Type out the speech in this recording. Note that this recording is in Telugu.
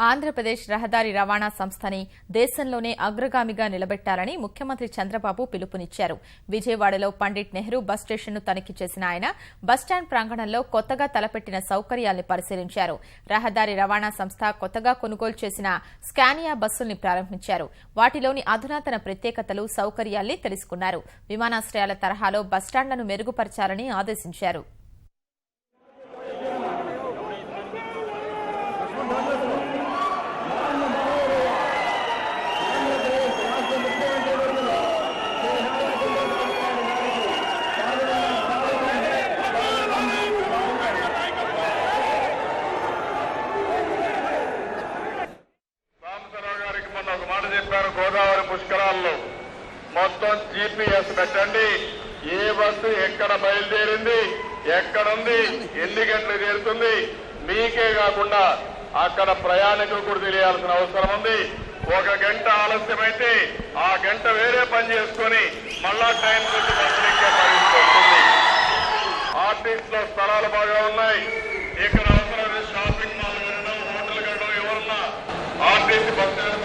ఆంధ్రప్రదేశ్ రహదారి రవాణా సంస్థని దేశంలోనే అగ్రగామిగా నిలబెట్టాలని ముఖ్యమంత్రి చంద్రబాబు పిలుపునిచ్చారు. విజయవాడలో పండిట్ నెహ్రూ బస్ స్టేషన్ను తనిఖీ చేసిన ఆయన బస్టాండ్ ప్రాంగణంలో కొత్తగా తలపెట్టిన సౌకర్యాల్ని పరిశీలించారు. రహదారి రవాణా సంస్థ కొత్తగా కొనుగోలు చేసిన స్కానియా బస్సుల్ని ప్రారంభించారు. వాటిలోని అధునాతన ప్రత్యేకతలు సౌకర్యాల్ని తెలుసుకున్నారు. విమానాశ్రయాల తరహాలో బస్టాండ్లను మెరుగుపరచాలని ఆదేశించారు. చెప్పారు గోదావరి పుష్కరాల్లో. మొత్తం జీపీఎస్ పెట్టండి. ఏ బస్సు ఎక్కడ బయలుదేరింది ఎక్కడుంది ఎన్ని గంటలు చేరుతుంది మీకే కాకుండా అక్కడ ప్రయాణికులు కూడా తెలియాల్సిన అవసరం ఉంది. ఒక గంట ఆలస్యమైతే ఆ గంట వేరే పని చేసుకొని మళ్ళా టైం నుంచి బస్సు ఎక్కే పరిస్థితి వస్తుంది. ఆర్టీసీ లో స్థలాలు బాగా ఉన్నాయి. ఇక్కడ అవసరం షాపింగ్ మాల్ కట్టడం హోటల్ కట్టడం ఎవరన్నా ఆర్టీసీ బస్సు